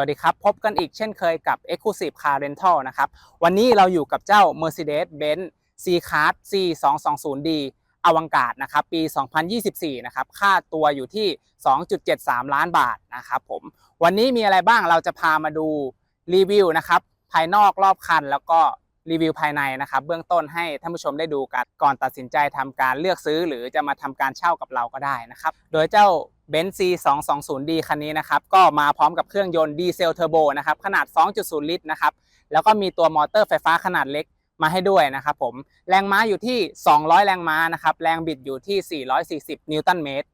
วัสดีครับ พบกันอีกเช่นเคยกับ Exclusive Car Rental นะครับ วันนี้เราอยู่กับเจ้า Mercedes-Benz C-Class C220D อวังกาศนะครับ ปี 2024 นะครับ ค่าตัวอยู่ที่ 2.73 ล้านบาทนะครับผม วันนี้มีอะไรบ้างเราจะพามาดูรีวิวนะครับ ภายนอกรอบคันแล้วก็รีวิวภายในนะครับ เบื้องต้นให้ท่านผู้ชมได้ดูกันก่อนตัดสินใจทำการเลือกซื้อ หรือจะมาทำการเช่ากับเราก็ได้นะครับ โดยเจ้า b e n z C 2 2 0 D คันนี้นะครับก็มาพร้อมกับเครื่องยนต์ดีเซลเทอร์โบนะครับขนาด 2.0 ลิตรนะครับแล้วก็มีตัวมอเตอร์ไฟฟ้าขนาดเล็กมาให้ด้วยนะครับผมแรงม้าอยู่ที่ 200 แรงม้านะครับแรงบิดอยู่ที่ 440 นิวตันเมตร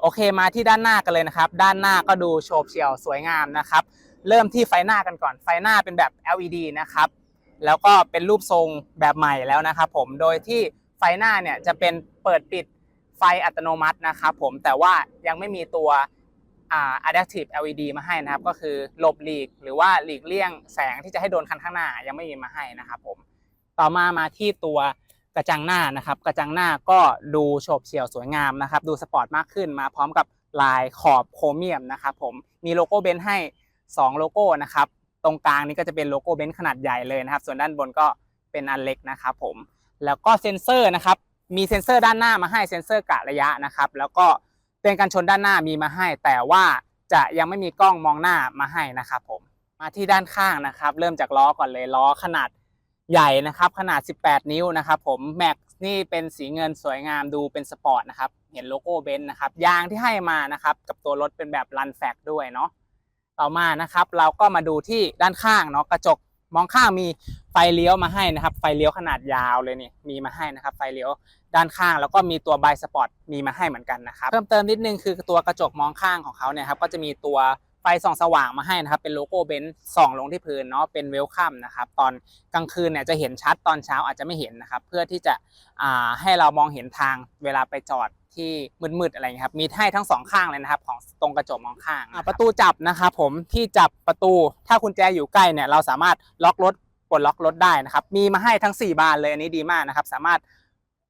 โอเคมาที่ด้านหน้ากันเลยนะครับ ด้านหน้าก็ดูโฉบเฉี่ยวสวยงามนะครับ เริ่มที่ไฟหน้ากันก่อน ไฟหน้าเป็นแบบ LED นะครับ แล้วก็เป็นรูปทรงแบบใหม่แล้วนะครับผม โดยที่ไฟหน้าเนี่ยจะเป็นเปิดปิด ไฟอัตโนมัตินะครับผมแต่ว่ายังไม่มีตัว adaptive LED มาให้นะครับ ก็คือหลบหลีกหรือว่าหลีกเลี่ยงแสงที่จะให้โดนคันข้างหน้ายังไม่มีมาให้นะครับผมต่อมามาที่ตัวกระจังหน้านะครับ กระจังหน้าก็ดูโฉบเฉี่ยวสวยงามนะครับ ดูสปอร์ตมากขึ้นมาพร้อมกับลายขอบโครเมียมนะครับผมมีโลโก้เบนซ์ให้ 2 โลโก้นะครับตรงกลางนี้ก็จะเป็นโลโก้เบนซ์ขนาดใหญ่เลยนะครับ ส่วนด้านบนก็เป็นอันเล็กนะครับผมแล้วก็เซ็นเซอร์นะครับ มีเซ็นเซอร์ด้านหน้ามาให้เซ็นเซอร์กะระยะนะครับ แล้วก็เตือนกันชนด้านหน้ามีมาให้ แต่ว่าจะยังไม่มีกล้องมองหน้ามาให้นะครับผมมาที่ด้านข้างนะครับ เริ่มจากล้อก่อนเลยล้อขนาดใหญ่นะครับ ขนาด 18 นิ้วนะครับ ผมแม็กนี่เป็นสีเงินสวยงามดูเป็นสปอร์ตนะครับ เห็นโลโก้เบนซ์นะครับยางที่ให้มานะครับ กับตัวรถเป็นแบบรันแฟกด้วยเนาะต่อมานะครับ เราก็มาดูที่ด้านข้างเนาะกระจก มองข้างมีไฟเลี้ยวมาให้นะครับ ไฟเลี้ยวขนาดยาวเลยนี่มีมาให้นะครับ ไฟเลี้ยวด้านข้าง แล้วก็มีตัวไบสปอร์ตมีมาให้เหมือนกันนะครับ เพิ่มเติมนิดนึงคือตัวกระจกมองข้างของเขาเนี่ยครับก็จะมีตัวไฟส่องสว่างมาให้นะครับเป็นโลโก้เบนซ์ส่องลงที่พื้นเนาะเป็นเวลคัมนะครับตอนกลางคืนเนี่ยจะเห็นชัดตอนเช้าอาจจะไม่เห็นนะครับเพื่อที่จะให้เรามองเห็นทางเวลาไปจอด ที่มืดๆอะไรอย่างเงี้ยครับมีให้ทั้งสองข้างเลยนะครับของตรงกระจกมองข้างอ่าประตูจับนะครับผมที่จับประตูถ้าคุณแจอยู่ใกล้เนี่ยเราสามารถล็อกรถปลดล็อกรถได้นะครับมีมาให้ทั้ง 4 บานเลยอันนี้ดีมากนะครับสามารถ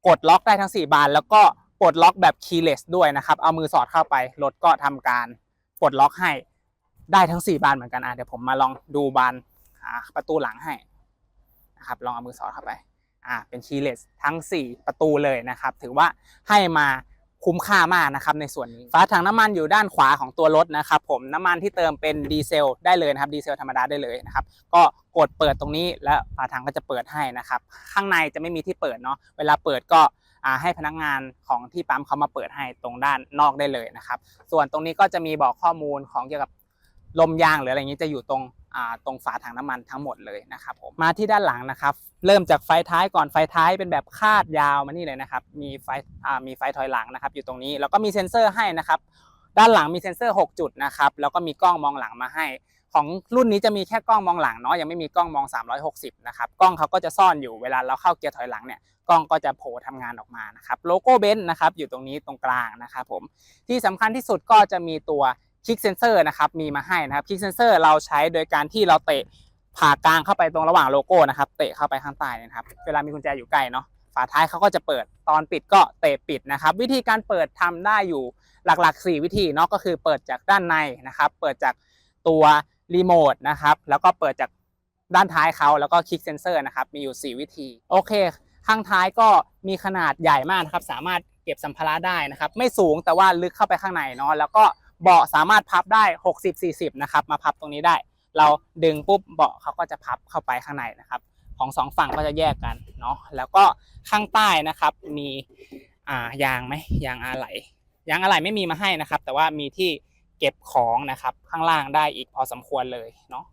กดล็อกได้ทั้ง 4 บาน แล้วก็ปลดล็อกแบบ keyless ด้วยนะครับเอามือสอดเข้าไปรถก็ทำการปลดล็อกให้ได้ทั้ง 4 บานเหมือนกันอะเดี๋ยวผมมาลองดูบานประตูหลังให้นะครับลองเอามือสอดเข้าไปอ่าเป็น keyless ทั้ง 4 ประตูเลยนะครับ ถือว่าให้มา คุ้มค่ามากนะครับในส่วนนี้ฝาถังน้ำมันอยู่ด้านขวาของตัวรถนะครับผมน้ำมันที่เติมเป็นดีเซลได้เลยนะครับดีเซลธรรมดาได้เลยนะครับก็กดเปิดตรงนี้แล้วฝาถังก็จะเปิดให้นะครับข้างในจะไม่มีที่เปิดเนาะเวลาเปิดก็อ่าให้พนักงานของที่ปั๊มเขามาเปิดให้ตรงด้านนอกได้เลยนะครับส่วนตรงนี้ก็จะมีบอกข้อมูลของเกี่ยวกับลมยางหรืออะไรอย่างนี้จะอยู่ตรงอ่า ตรงฝาถังน้ำมันทั้งหมดเลยนะครับผมมาที่ด้านหลังนะครับ เริ่มจากไฟท้ายก่อนไฟท้ายเป็นแบบคาดยาวมานี่เลยนะครับ มีไฟมีไฟถอยหลังนะครับ อยู่ตรงนี้แล้วก็มีเซ็นเซอร์ให้นะครับ ด้านหลังมีเซ็นเซอร์ 6 จุดนะครับแล้วก็มีกล้องมองหลังมาให้ ของรุ่นนี้จะมีแค่กล้องมองหลังเนาะยังไม่มีกล้องมอง 360 นะครับกล้องเขาก็จะซ่อนอยู่เวลาเราเข้าเกียร์ถอยหลังเนี่ยกล้องก็จะโผล่ทำงานออกมานะครับโลโก้เบนซ์นะครับอยู่ตรงนี้ตรงกลางนะครับผมที่สำคัญที่สุดก็จะมีตัว คลิกเซนเซอร์นะครับมีมาให้นะครับคลิกเซนเซอร์เราใช้โดยการที่เราเตะผ่ากลางเข้าไปตรงระหว่างโลโก้นะครับเตะเข้าไปข้างใต้นะครับเวลามีกุญแจอยู่ใกล้เนาะฝาท้ายเขาก็จะเปิดตอนปิดก็เตะปิดนะครับ วิธีการเปิดทำได้อยู่หลักๆ 4 วิธีเนาะก็คือเปิดจากด้านในนะครับ เปิดจากตัวรีโมทนะครับแล้วก็เปิดจากด้านท้ายเขาแล้วก็คลิกเซนเซอร์นะครับมีอยู่ 4 วิธี โอเค ข้างท้ายก็มีขนาดใหญ่มากนะครับ สามารถเก็บสัมภาระได้นะครับ ไม่สูงแต่ว่าลึกเข้าไปข้างในเนาะแล้วก็ เบาะสามารถพับได้ 60-40 นะครับ มาพับตรงนี้ได้ เราดึงปุ๊บเบาะเขาก็จะพับเข้าไปข้างในนะครับ ของสองฝั่งก็จะแยกกันเนาะแล้วก็ข้างใต้นะครับมีอ่ายางไหมยางอะไหล่ยางอะไหล่ไม่มีมาให้นะครับ แต่ว่ามีที่เก็บของนะครับข้างล่างได้อีกพอสมควรเลยเนาะ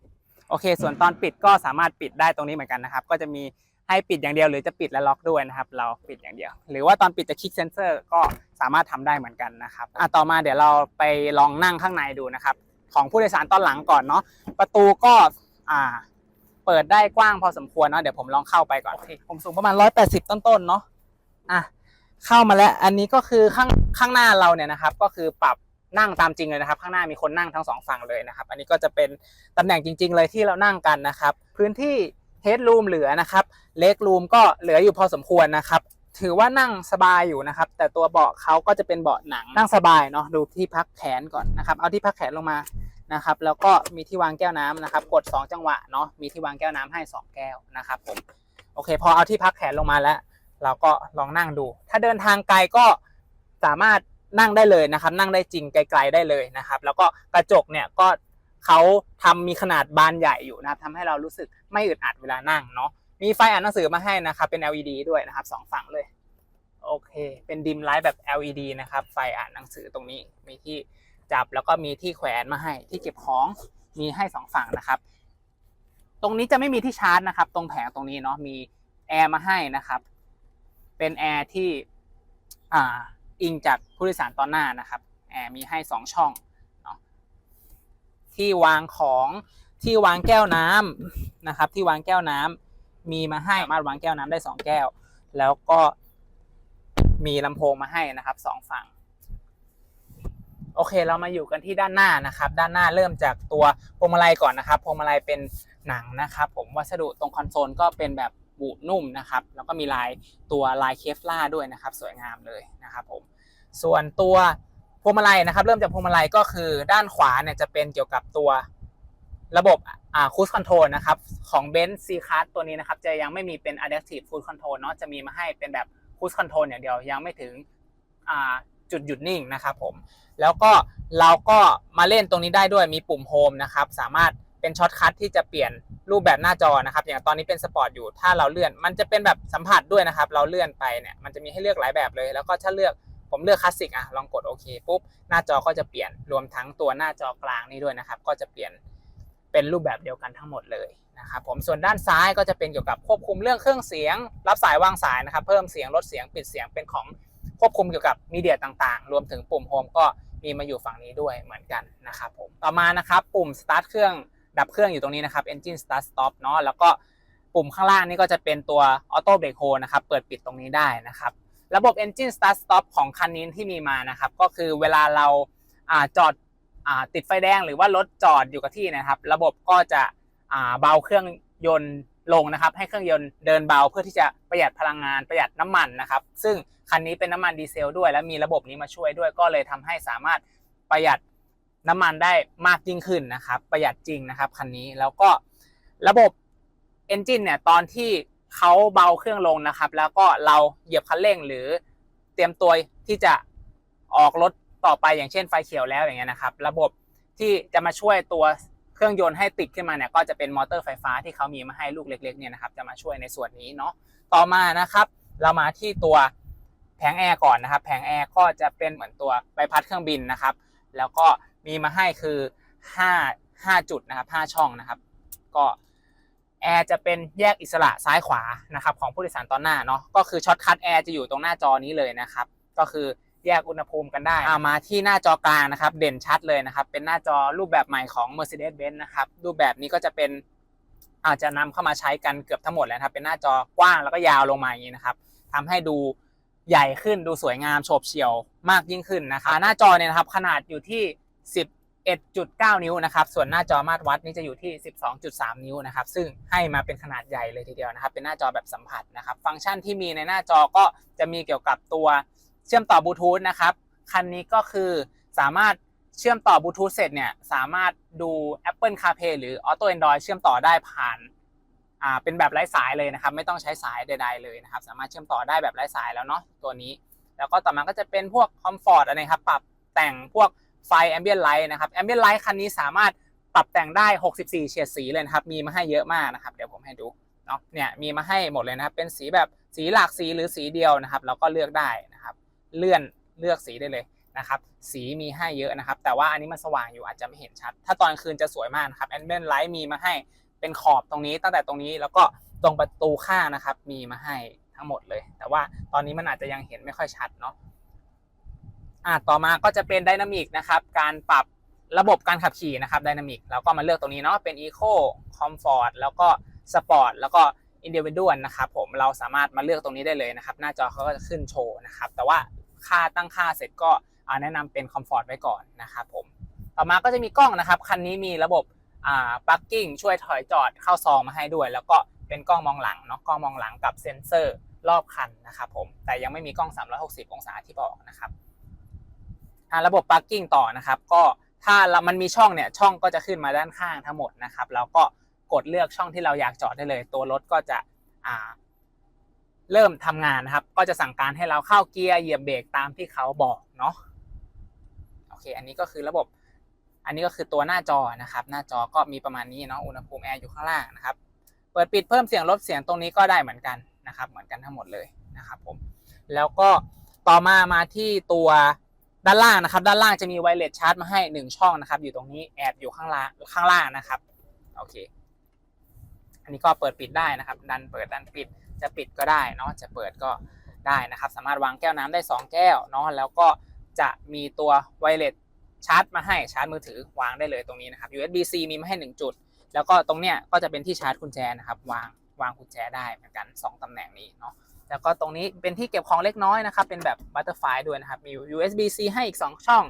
โอเค ส่วนตอนปิดก็สามารถปิดได้ตรงนี้เหมือนกันนะครับ ก็จะมี ให้ปิดอย่างเดียวหรือจะปิดและล็อกด้วยนะครับ เราปิดอย่างเดียว หรือว่าตอนปิดจะคลิกเซนเซอร์ก็สามารถทำได้เหมือนกันนะครับอะต่อมาเดี๋ยวเราไปลองนั่งข้างในดูนะครับ ของผู้โดยสารตอนหลังก่อนเนาะประตูก็อ่าเปิดได้กว้างพอสมควรเนาะเดี๋ยวผมลองเข้าไปก่อนผมสูงประมาณ 180 ต้นๆเนาะอะเข้ามาแล้วอันนี้ก็คือข้างข้างหน้าเราเนี่ยนะครับ ก็คือปรับนั่งตามจริงเลยนะครับ ข้างหน้ามีคนนั่งทั้งสองฝั่งเลยนะครับ อันนี้ก็จะเป็นตำแหน่งจริง ๆ เลยที่เรานั่งกันนะครับ พื้นที่ เฮดรูมเหลือนะครับเล็กรูมก็เหลืออยู่พอสมควรนะครับ ถือว่านั่งสบายอยู่นะครับ แต่ตัวเบาะเขาก็จะเป็นเบาะหนังนั่งสบายเนาะดูที่พักแขนก่อนนะครับ เอาที่พักแขนลงมานะครับแล้วก็มีที่วางแก้วน้ำนะครับ กด 2 จังหวะเนาะมีที่วางแก้วน้ำให้ 2 แก้วนะครับผมโอเค พอเอาที่พักแขนลงมาแล้ว เราก็ลองนั่งดู ถ้าเดินทางไกลก็สามารถนั่งได้เลยนะครับ นั่งได้จริงไกล ๆได้เลยนะครับ แล้วก็กระจกเนี่ยก็เขาทำมีขนาดบานใหญ่อยู่นะครับทำให้เรารู้สึก ไม่อึดอัดเวลานั่งเนาะมีไฟอ่านหนังสือมาให้นะครับเป็น LED ด้วยนะครับสองฝั่งเลยโอเค เป็นดิมไลท์แบบ LED นะครับ ไฟอ่านหนังสือตรงนี้ มีที่จับแล้วก็มีที่แขวนมาให้ ที่เก็บของ มีให้สองฝั่งนะครับ ตรงนี้จะไม่มีที่ชาร์จนะครับ ตรงแผงตรงนี้เนาะ มีแอร์มาให้นะครับ เป็นแอร์ที่อ่า อิงจากผู้โดยสารตอนหน้านะครับ แอร์มีให้สองช่องเนาะ ที่วางของ ที่วางแก้วน้ำนะครับ ที่วางแก้วน้ำมีมาให้สามารถวางแก้วน้ำได้สองแก้ว แล้วก็มีลำโพงมาให้นะครับสองฝั่งโอเค เรามาอยู่กันที่ด้านหน้านะครับ ด้านหน้าเริ่มจากตัวพวงมาลัยก่อนนะครับพวงมาลัยเป็นหนังนะครับ ผมวัสดุตรงคอนโซลก็เป็นแบบบุนุ่มนะครับ แล้วก็มีลายตัวลายเคฟล่าด้วยนะครับ สวยงามเลยนะครับผมส่วนตัวพวงมาลัยนะครับ เริ่มจากพวงมาลัยก็คือด้านขวาเนี่ยจะเป็นเกี่ยวกับตัว ระบบอ่าคูสคอนโทรลนะครับของเบนซ์ซีคัสตัวนี้นะครับจะยังไม่มีเป็น adaptive cruise control เนาะจะมีมาให้เป็นแบบคูสคอนโทรลอย่างเดียวยังไม่ถึงอ่าจุดหยุดนิ่งนะครับผมแล้วก็เราก็มาเล่นตรงนี้ได้ด้วยมีปุ่มโฮมนะครับสามารถเป็นช็อตคัทที่จะเปลี่ยนรูปแบบหน้าจอนะครับ อย่างตอนนี้เป็นสปอร์ตอยู่ถ้าเราเลื่อน มันจะเป็นแบบสัมผัสด้วยนะครับ เราเลื่อนไปเนี่ยมันจะมีให้เลือกหลายแบบเลย แล้วก็ถ้าเลือกผมเลือกคลาสสิกอะลองกดโอเคปุ๊บหน้าจอก็จะเปลี่ยนรวมทั้งตัวหน้าจอกลางนี้ด้วยนะครับ ก็จะเปลี่ยน เป็นรูปแบบเดียวกันทั้งหมดเลยนะครับผมส่วนด้านซ้ายก็จะเป็นเกี่ยวกับควบคุมเรื่องเครื่องเสียง รับสายวางสายนะครับเพิ่มเสียงลดเสียงปิดเสียงเป็นของควบคุมเกี่ยวกับมีเดียต่างๆ รวมถึงปุ่มโฮมก็มีมาอยู่ฝั่งนี้ด้วยเหมือนกันนะครับผมต่อมานะครับปุ่ม start เครื่องดับเครื่องอยู่ตรงนี้นะครับ engine start stop เนาะแล้วก็ปุ่มข้างล่างนี่ก็จะเป็นตัว auto brake hold นะครับเปิดปิดตรงนี้ได้นะครับระบบ engine start stop ของคันนี้ที่มีมานะครับก็คือเวลาเราอจอด ติดไฟแดงหรือว่ารถจอดอยู่กับที่นะครับ ระบบก็จะเบาเครื่องยนต์ลงนะครับ ให้เครื่องยนต์เดินเบาเพื่อที่จะประหยัดพลังงานประหยัดน้ำมันนะครับ ซึ่งคันนี้เป็นน้ำมันดีเซลด้วย และมีระบบนี้มาช่วยด้วย ก็เลยทำให้สามารถประหยัดน้ำมันได้มากยิ่งขึ้นนะครับ ประหยัดจริงนะครับคันนี้แล้วก็ระบบ Engine เนี่ยตอนที่เขาเบาเครื่องลงนะครับ แล้วก็เราเหยียบคันเร่งหรือเตรียมตัวที่จะออกรถ ต่อไปอย่างเช่นไฟเขียวแล้วอย่างเงี้ยนะครับ ระบบที่จะมาช่วยตัวเครื่องยนต์ให้ติดขึ้นมาเนี่ยก็จะเป็นมอเตอร์ไฟฟ้าที่เขามีมาให้ลูกเล็กๆเนี่ยนะครับจะมาช่วยในส่วนนี้เนาะต่อมานะครับเรามาที่ตัวแผงแอร์ก่อนนะครับแผงแอร์ก็จะเป็นเหมือนตัวใบพัดเครื่องบินนะครับ แล้วก็มีมาให้คือ 5 5 จุดนะครับ5ช่องนะครับ ก็แอร์จะเป็นแยกอิสระซ้ายขวานะครับของผู้โดยสารตอนหน้าเนาะก็คือช็อตคัทแอร์จะอยู่ตรงหน้าจอนี้เลยนะครับ ก็คือ แยกอุณหภูมิกันได้ามาที่หน้าจอกลางนะครับ เด่นชัดเลยนะครับ เป็นหน้าจอรูปแบบใหม่ของ Mercedes-Benz นะครับ รูปแบบนี้ก็จะเป็นอาจจะนำเข้ามาใช้กันเกือบทั้งหมดแล้วครับ เป็นหน้าจอกว้างแล้วก็ยาวลงมาอย่างนี้นะครับทำให้ดูใหญ่ขึ้นดูสวยงามโฉบเฉี่ยวมากยิ่งขึ้นนะครับหน้าจอเนี่ยนะครับขนาดอยู่ที่ 11.9 นิ้วนะครับ ส่วนหน้าจอมาตรวัดนี่จะอยู่ที่ 12.3 นิ้วนะครับ ซึ่งให้มาเป็นขนาดใหญ่เลยทีเดียวนะครับ เป็นหน้าจอแบบสัมผัสนะครับ ฟังก์ชันที่มีในหน้าจอก็จะมีเกี่ยวกับตัว เชื่อมต่อบลูทูธนะครับคันนี้ก็คือสามารถเชื่อมต่อบลูทูธเสร็จเนี่ยสามารถดู Apple CarPlay หรือ Auto Android เชื่อมต่อได้ผ่านอ่าเป็นแบบไร้สายเลยนะครับ ไม่ต้องใช้สายใด ๆเลยนะครับ สามารถเชื่อมต่อได้แบบไร้สายแล้วเนาะตัวนี้ แล้วก็ต่อมาก็จะเป็นพวกคอมฟอร์ตอะไรครับปรับแต่งพวกไฟ Ambient Light นะครับ Ambient Light คันนี้สามารถปรับแต่งได้ 64 เฉดสีเลยนะครับ มีมาให้เยอะมากนะครับ เดี๋ยวผมให้ดูเนาะเนี่ยมีมาให้หมดเลยนะครับ เป็นสีแบบสีหลากสีหรือสีเดียวนะครับ เราก็เลือกได้นะครับ เลื่อนเลือกสีได้เลยนะครับ สีมีให้เยอะนะครับ แต่ว่าอันนี้มันสว่างอยู่อาจจะไม่เห็นชัด ถ้าตอนคืนจะสวยมากนะครับ Ambient Light มีมาให้เป็นขอบตรงนี้ตั้งแต่ตรงนี้แล้วก็ตรงประตูข้างนะครับ มีมาให้ทั้งหมดเลย แต่ว่าตอนนี้มันอาจจะยังเห็นไม่ค่อยชัดเนาะอะต่อมาก็จะเป็น Dynamic นะครับ การปรับระบบการขับขี่นะครับ Dynamic เราก็มาเลือกตรงนี้เนาะเป็น Eco Comfort แล้วก็ Sport แล้วก็ Individual นะครับผมเราสามารถมาเลือกตรงนี้ได้เลยนะครับ หน้าจอเขาก็จะขึ้นโชว์นะครับ แต่ว่า ค่าตั้งค่าเสร็จก็แนะนำเป็น Comfort ไว้ก่อนนะครับผมต่อมาก็จะมีกล้องนะครับ คันนี้มีระบบอ่า parking ช่วยถอยจอดเข้าซองมาให้ด้วย แล้วก็เป็นกล้องมองหลังเนาะกล้องมองหลังกับเซ็นเซอร์รอบคันนะครับผมแต่ยังไม่มีกล้อง 360 องศาที่บอกนะครับระบบ parking ต่อนะครับ ก็ถ้าเรามันมีช่องเนี่ยช่องก็จะขึ้นมาด้านข้างทั้งหมดนะครับแล้วก็กดเลือกช่องที่เราอยากจอดได้เลย ตัวรถก็จะอ่า เริ่มทำงานนะครับ ก็จะสั่งการให้เราเข้าเกียร์เหยียบเบรกตามที่เขาบอกเนาะโอเค อันนี้ก็คือระบบ อันนี้ก็คือตัวหน้าจอนะครับ หน้าจอก็มีประมาณนี้เนาะอุณหภูมิแอร์อยู่ข้างล่างนะครับ เปิดปิดเพิ่มเสียงลดเสียงตรงนี้ก็ได้เหมือนกันนะครับ เหมือนกันทั้งหมดเลยนะครับผมแล้วก็ต่อมามาที่ตัวด้านล่างนะครับ ด้านล่างจะมีไวเลสชาร์จมาให้ 1 ช่องนะครับ อยู่ตรงนี้แอบอยู่ข้างล่างข้างล่างนะครับโอเค อันนี้ก็เปิดปิดได้นะครับ ดันเปิดดันปิด จะปิดก็ได้เนาะจะเปิดก็ได้นะครับ สามารถวางแก้วน้ำได้ 2 แก้วเนาะแล้วก็จะมีตัวไวเลสชาร์จมาให้ชาร์จมือถือวางได้เลยตรงนี้นะครับ USB-C มีมาให้ 1 จุด แล้วก็ตรงเนี้ยก็จะเป็นที่ชาร์จกุญแจนะครับ วางวางกุญแจได้เหมือนกัน 2ตำแหน่งนี้เนาะแล้วก็ตรงนี้เป็นที่เก็บของเล็กน้อยนะครับ เป็นแบบบัตเตอร์ไฟด้วยนะครับ มี USB-C ให้อีก 2 ช่อง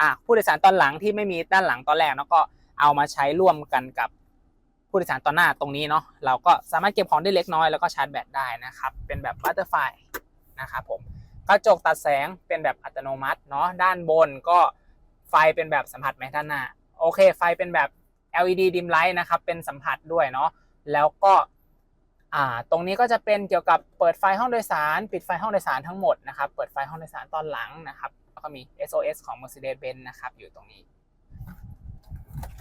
อะผู้โดยสารตอนหลังที่ไม่มีด้านหลังตอนแรกเนาะก็เอามาใช้ร่วมกันกับ ผู้โดยสารตอนหน้าตรงนี้เนาะเราก็สามารถเก็บของได้เล็กน้อยแล้วก็ชาร์จแบตได้นะครับเป็นแบบบัตเตอร์ไฟนะครับผมกระจกตัดแสงเป็นแบบอัตโนมัติเนาะด้านบนก็ไฟเป็นแบบสัมผัสไหมด้านหน้าโอเค ไฟเป็นแบบ LED dim light นะครับเป็นสัมผัสด้วยเนาะแล้วก็อ่าตรงนี้ก็จะเป็นเกี่ยวกับเปิดไฟห้องโดยสาร ปิดไฟห้องโดยสารทั้งหมดนะครับ เปิดไฟห้องโดยสารตอนหลังนะครับแล้วก็มี SOS ของ Mercedes-Benz นะครับอยู่ตรงนี้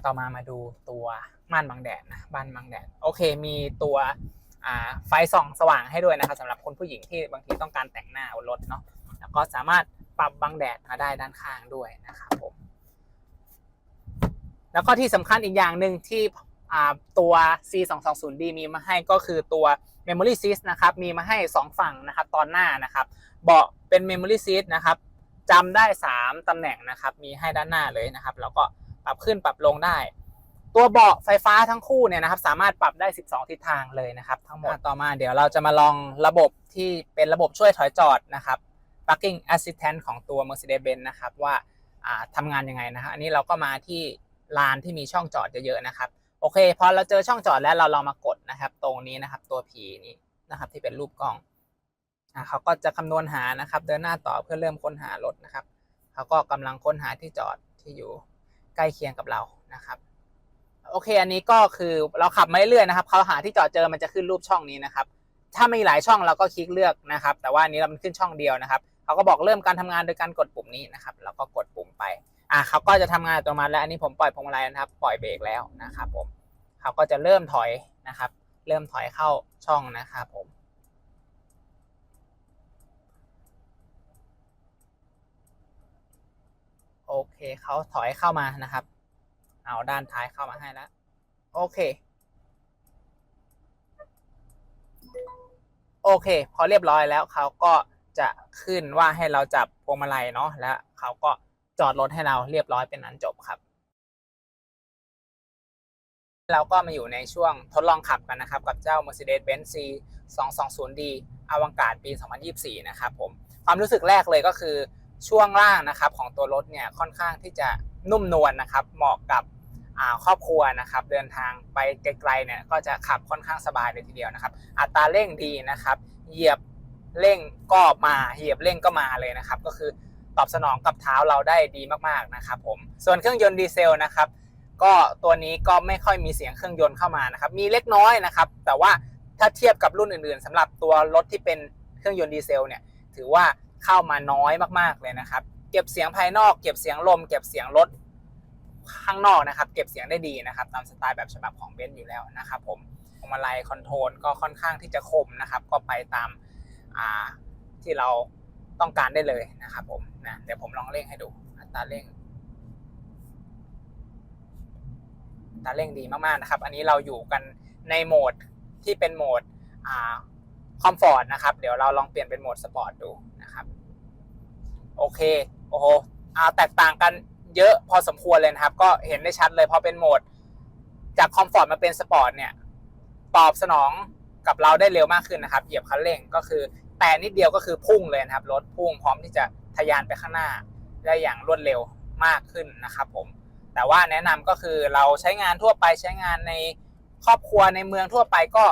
ต่อมามาดูตัว ม่านบังแดดนะบ้านบังแดดโอเค มีตัวไฟส่องสว่างให้ด้วยนะครับสำหรับคนผู้หญิงที่บางทีต้องการแต่งหน้าบนรถเนาะแล้วก็สามารถปรับบังแดดมาได้ด้านข้างด้วยนะครับผมแล้วก็ที่สำคัญอีกอย่างหนึ่งที่ตัว C220D มีมาให้ก็คือตัว Memory Seat นะครับ มีมาให้ 2 ฝั่งนะครับ ตอนหน้านะครับ เบาะเป็น Memory Seat นะครับจำได้ 3ตำแหน่งนะครับ มีให้ด้านหน้าเลยนะครับ แล้วก็ปรับขึ้นปรับลงได้ ตัวเบาะไฟฟ้าทั้งคู่เนี่ยนะครับสามารถปรับได้ 12 ทิศทางเลยนะครับทั้งหมดต่อมาเดี๋ยวเราจะมาลองระบบที่เป็นระบบช่วยถอยจอดนะครับ Parking Assistant ของตัว Mercedes-Benz นะครับว่าทำงานยังไงนะครับอันนี้เราก็มาที่ลานที่มีช่องจอดเยอะๆนะครับโอเคพอเราเจอช่องจอดแล้วเราลองมากดนะครับ ตรงนี้นะครับตัว P นี้นะครับที่เป็นรูปกล้องอ่าเขาก็จะคำนวณหานะครับ เดินหน้าต่อเพื่อเริ่มค้นหารถนะครับเขาก็กำลังค้นหาที่จอดที่อยู่ใกล้เคียงกับเรานะครับ โอเค อันนี้ก็คือเราขับมาเรื่อยๆนะครับเขาหาที่จอดเจอมันจะขึ้นรูปช่องนี้นะครับ ถ้ามีหลายช่องเราก็คลิกเลือกนะครับ แต่ว่าอันนี้เรามันขึ้นช่องเดียวนะครับเขาก็บอกเริ่มการทำงานโดยการกดปุ่มนี้นะครับแล้วก็กดปุ่มไป อะเขาก็จะทำงานอัตโนมัติแล้วอันนี้ผมปล่อยพวงมาลัยนะครับ ปล่อยเบรกแล้วนะครับ ผมเขาก็จะเริ่มถอยนะครับ เริ่มถอยเข้าช่องนะครับผมโอเคเขาถอยเข้ามานะครับ เอาด้านท้ายเข้ามาให้แล้ว โอเค โอเค พอเรียบร้อยแล้วเขาก็จะขึ้นว่าให้เราจับพวงมาลัยเนาะแล้วเขาก็จอดรถให้เราเรียบร้อยเป็นอันจบครับ เราก็มาอยู่ในช่วงทดลองขับกันนะครับ กับเจ้า Mercedes-Benz C 220D อวังการปี 2024 นะครับผมความรู้สึกแรกเลยก็คือช่วงล่างนะครับของตัวรถเนี่ยค่อนข้างที่จะนุ่มนวลนนะครับ เหมาะกับ ครอบครัวนะครับเดินทางไปไกลๆเนี่ยก็จะขับค่อนข้างสบายเลยทีเดียวนะครับ อัตราเร่งดีนะครับ เหยียบเร่งก็มาเหยียบเร่งก็มาเลยนะครับ ก็คือตอบสนองกับเท้าเราได้ดีมากๆนะครับผมส่วนเครื่องยนต์ดีเซลนะครับ ก็ตัวนี้ก็ไม่ค่อยมีเสียงเครื่องยนต์เข้ามานะครับ มีเล็กน้อยนะครับ แต่ว่าถ้าเทียบกับรุ่นอื่นๆสำหรับตัวรถที่เป็นเครื่องยนต์ดีเซลเนี่ยถือว่าเข้ามาน้อยมากๆเลยนะครับ เก็บเสียงภายนอก เก็บเสียงลม เก็บเสียงรถ ข้างนอกนะครับ เก็บเสียงได้ดีนะครับ ตามสไตล์แบบฉบับของเบนซ์อยู่แล้วนะครับผมพวงมาลัยคอนโทรลก็ค่อนข้างที่จะคมนะครับ ก็ไปตามที่เราต้องการได้เลยนะครับผมนะเดี๋ยวผมลองเร่งให้ดูอัตราเร่งอัตราเร่งดีมากๆนะครับ อันนี้เราอยู่กันในโหมดที่เป็นโหมดคอมฟอร์ตนะครับ เดี๋ยวเราลองเปลี่ยนเป็นโหมดสปอร์ตดูนะครับ โอเค โอ้โหแตกต่างกัน เยอะพอสมควรเลยนะครับ ก็เห็นได้ชัดเลยพอเป็นโหมด จากคอมฟอร์ตมาเป็นสปอร์ตเนี่ย ตอบสนองกับเราได้เร็วมากขึ้นนะครับ เหยียบคันเร่งก็คือแต่นิดเดียวก็คือพุ่งเลยนะครับรถพุ่งพร้อมที่จะทะยานไปข้างหน้าได้อย่างรวดเร็วมากขึ้นนะครับผมแต่ว่าแนะนำก็คือเราใช้งานทั่วไปใช้งานในครอบครัวในเมืองทั่วไปก็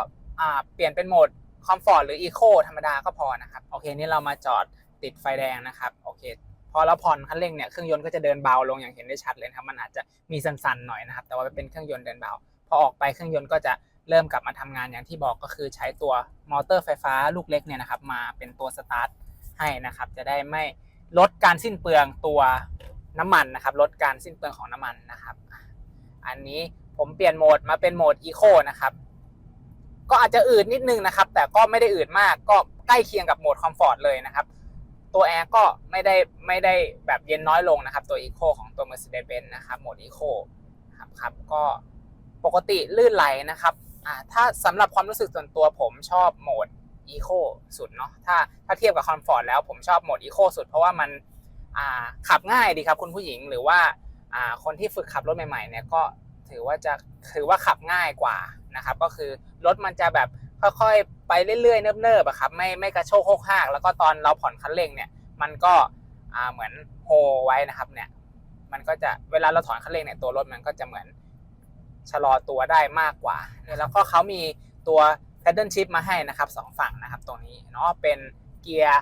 เปลี่ยนเป็นโหมดคอมฟอร์ตหรืออีโคธรรมดาก็พอนะครับ โอเค นี่เรามาจอดติดไฟแดงนะครับ โอเค อเราผ่อนคันเร่งเนี่ยเครื่องยนต์ก็จะเดินเบาลงอย่างเห็นได้ชัดเลยครับมันอาจจะมีสั่นๆหน่อยนะครับแต่ว่าเป็นเครื่องยนต์เดินเบาพอออกไปเครื่องยนต์ก็จะเริ่มกลับมาทำงานอย่างที่บอกก็คือใช้ตัวมอเตอร์ไฟฟ้าลูกเล็กเนี่ยนะครับมาเป็นตัวสตาร์ทให้นะครับจะได้ไม่ลดการสิ้นเปลืองตัวน้ำมันนะครับลดการสิ้นเปลืองของน้ำมันนะครับ อันนี้ผมเปลี่ยนโหมดมาเป็นโหมดอีโคนะครับก็อาจจะอืดนิดนึงนะครับ แต่ก็ไม่ได้อืดมากก็ใกล้เคียงกับโหมดคอมฟอร์ตเลยนะครับ ตัวแอร์ก็ไม่ได้ไม่ได้แบบเย็นน้อยลงนะครับ ตัวอีโคของตัว Mercedes-Benz นะครับโหมดอีโคครับครับก็ปกติลื่นไหลนะครับอ่าถ้าสำหรับความรู้สึกส่วนตัวผมชอบโหมดอีโคสุดเนาะถ้าถ้าเทียบกับคอมฟอร์ตแล้วผมชอบโหมดอีโคสุด เพราะว่ามันอ่าขับง่ายดีครับคุณผู้หญิงหรือว่าอ่าคนที่ฝึกขับรถใหม่ๆเนี่ยก็ถือว่าจะถือว่าขับง่ายกว่านะครับก็คือรถมันจะแบบ ค่อยๆไปเรื่อยๆเนิบๆอะครับไม่ไม่กระโชกโคกหากแล้วก็ตอนเราผ่อนคันเร่งเนี่ยมันก็อ่าเหมือนโฮไว้นะครับเนี่ยมันก็จะเวลาเราถอนคันเร่งเนี่ยตัวรถมันก็จะเหมือนชะลอตัวได้มากกว่าเนี่ยแล้วก็เขามีตัว paddle shift มาให้นะครับสองฝั่งนะครับตรงนี้เนาะเป็นเกียร์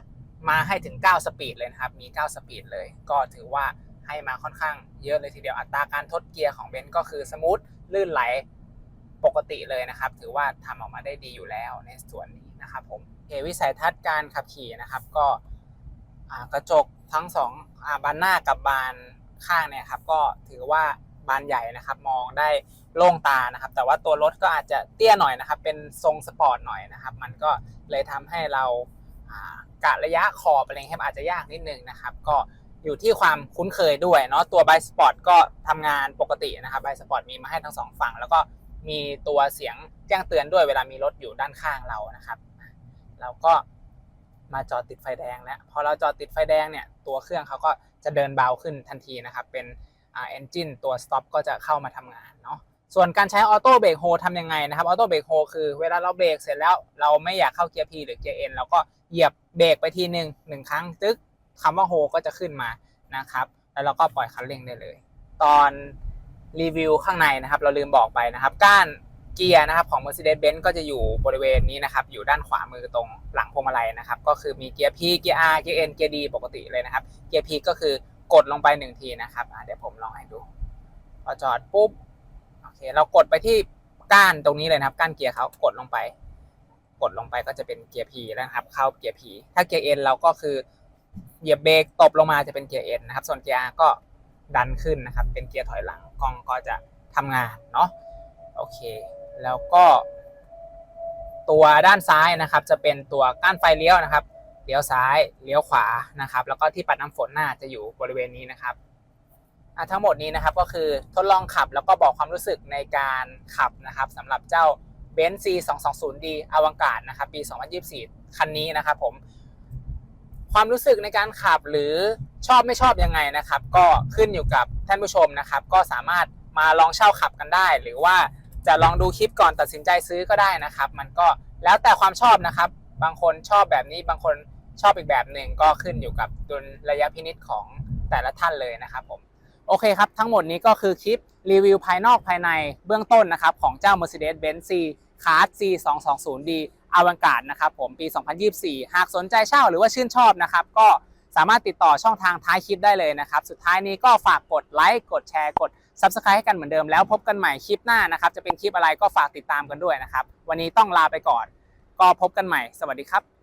มาให้ถึง 9 สปีดเลยนะครับ มี 9 สปีดเลย ก็ถือว่าให้มาค่อนข้างเยอะเลยทีเดียว อัตราการทดเกียร์ของเบนซ์ก็คือสมูทลื่นไหล ปกติเลยนะครับ ถือว่าทำออกมาได้ดีอยู่แล้วในส่วนนี้นะครับผมเอวิสัยทัศน์การขับขี่นะครับ ก็กระจกทั้งสองอบานหน้ากับบานข้างเนี่ยครับก็ถือว่าบานใหญ่นะครับ มองได้โล่งตานะครับ แต่ว่าตัวรถก็อาจจะเตี้ยหน่อยนะครับ เป็นทรงสปอร์ตหน่อยนะครับ มันก็เลยทำให้เรากะระยะขอบอะไรเงี้ยอาจจะยากนิดนึงนะครับ ก็อยู่ที่ความคุ้นเคยด้วยเนาะตัวไบสปอร์ตก็ทำงานปกตินะครับไบสปอร์ตมีมาให้ทั้งสองฝั่งแล้วก็ มีตัวเสียงแจ้งเตือนด้วยเวลามีรถอยู่ด้านข้างเรานะครับ เราก็มาจอดติดไฟแดงแล้วพอเราจอดติดไฟแดงเนี่ยตัวเครื่องเขาก็จะเดินเบาขึ้นทันทีนะครับ เป็นอ่าเอนจินตัวสต็อปก็จะเข้ามาทำงานเนาะส่วนการใช้ออโต้เบรกโฮทำยังไงนะครับออโต้เบรกโฮคือเวลาเราเบรกเสร็จแล้วเราไม่อยากเข้าเกียร์ P หรือเกียร์ N เราก็เหยียบเบรกไปทีหนึ่งหนึ่งครั้งตึ๊กคำว่าโฮก็จะขึ้นมานะครับ แล้วเราก็ปล่อยคันเร่งได้เลย ตอน รีวิวข้างในนะครับ เราลืมบอกไปนะครับ ก้านเกียร์นะครับของ Mercedes-Benz ก็จะอยู่บริเวณนี้นะครับ อยู่ด้านขวามือตรงหลังพวงมาลัยนะครับ ก็คือมีเกียร์ P เกียร์ R เกียร์ N เกียร์ D ปกติเลยนะครับ เกียร์ P ก็คือกดลงไปหนึ่งทีนะครับเดี๋ยวผมลองให้ดูพอจอดปุ๊บโอเคเรากดไปที่ก้านตรงนี้เลยนะครับ ก้านเกียร์เขากดลงไป กดลงไปก็จะเป็นเกียร์ P แล้วนะครับ เข้าเกียร์ P ถ้าเกียร์ N เราก็คือเหยียบเบรกตบลงมาจะเป็นเกียร์ N นะครับ ส่วนเกียร์ R ก็ ดันขึ้นนะครับ เป็นเกียร์ถอยหลังกล้องก็จะทำงานเนาะโอเค แล้วก็ ตัวด้านซ้ายนะครับ จะเป็นตัวก้านไฟเลี้ยวนะครับเลี้ยวซ้ายเลี้ยวขวานะครับ แล้วก็ที่ปัดน้ำฝนหน้าจะอยู่บริเวณนี้นะครับอะทั้งหมดนี้นะครับก็คือทดลองขับแล้วก็บอกความรู้สึกในการขับนะครับสำหรับเจ้า b e n z C 2 2 0 D อวังการนะครับ ปี 2024 คันนี้นะครับผม ความรู้สึกในการขับหรือชอบไม่ชอบยังไงนะครับ ก็ขึ้นอยู่กับท่านผู้ชมนะครับ ก็สามารถมาลองเช่าขับกันได้ หรือว่าจะลองดูคลิปก่อนตัดสินใจซื้อก็ได้นะครับ มันก็แล้วแต่ความชอบนะครับ บางคนชอบแบบนี้บางคนชอบอีกแบบหนึ่งก็ขึ้นอยู่กับดุลระยะพินิจของแต่ละท่านเลยนะครับผมโอเคครับ ทั้งหมดนี้ก็คือคลิปรีวิวภายนอกภายในเบื้องต้นนะครับ ของเจ้า Mercedes-Benz C Class C 2 2 0 D อวังการนะครับผมปี 2024 หากสนใจเช่าหรือว่าชื่นชอบนะครับก็สามารถติดต่อช่องทางท้ายคลิปได้เลยนะครับ สุดท้ายนี้ก็ฝากกดไลค์ กดแชร์ กด Subscribe ให้กันเหมือนเดิมแล้วพบกันใหม่คลิปหน้านะครับ จะเป็นคลิปอะไรก็ฝากติดตามกันด้วยนะครับ วันนี้ต้องลาไปก่อน ก็พบกันใหม่ สวัสดีครับ